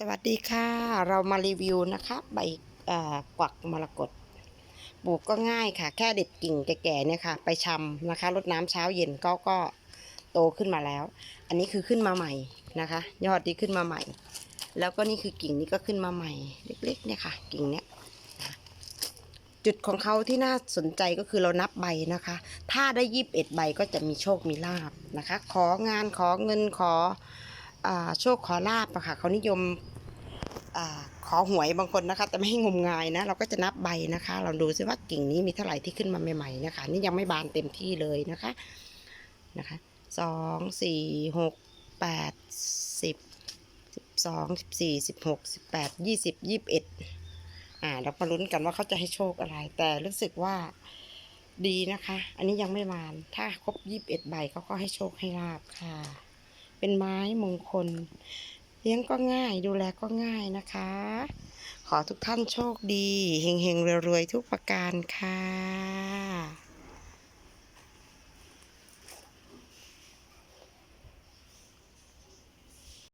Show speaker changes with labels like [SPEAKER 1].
[SPEAKER 1] สวัสดีค่ะ เรามารีวิวนะคะใบกวักมรกตปลูกก็ง่ายค่ะ แค่เด็ดกิ่งแก่ๆเนี่ยค่ะ ไปชำนะคะรดน้ำเช้าเย็นก็ก็โตขึ้นมาแล้ว อันนี้คือขึ้นมาใหม่นะคะ ยอดที่ขึ้นมาใหม่ แล้วก็นี่คือกิ่งนี้ก็ขึ้นมาใหม่ เล็กๆเนี่ยค่ะ กิ่งเนี้ยจุดของเขาที่น่าสนใจก็คือเรานับใบนะคะ ถ้าได้ยีิบเอ็ดใบก็จะมีโชคมีลาบนะคะ ของานขอเงินขอ โชคขอลาบอะค่ะเขานิยมอขอหวยบางคนนะคะ แต่ไม่ให้งมงายนะ เราก็จะนับใบนะคะ เราดูซิว่ากิ่งนี้มีเท่าไหร่ที่ขึ้นมาใหม่ๆนะคะ นี่ยังไม่บานเต็มที่เลยนะคะนะคะสองสี่หกแปดสิบสิบสองสิบสี่สิบหกสิบแปดยี่สิบยี่สิบเอ็ดอ่าเรามาลุ้นกันว่าเขาจะให้โชคอะไร แต่รู้สึกว่าดีนะคะ อันนี้ยังไม่บาน ถ้าครบยี่สิบเอ็ดใบเขาก็ให้โชคให้ลาบค่ะ เป็นไม้มงคล เลี้ยงก็ง่ายดูแลก็ง่ายนะคะ ขอทุกท่านโชคดีเฮงๆรวยๆทุกประการค่ะ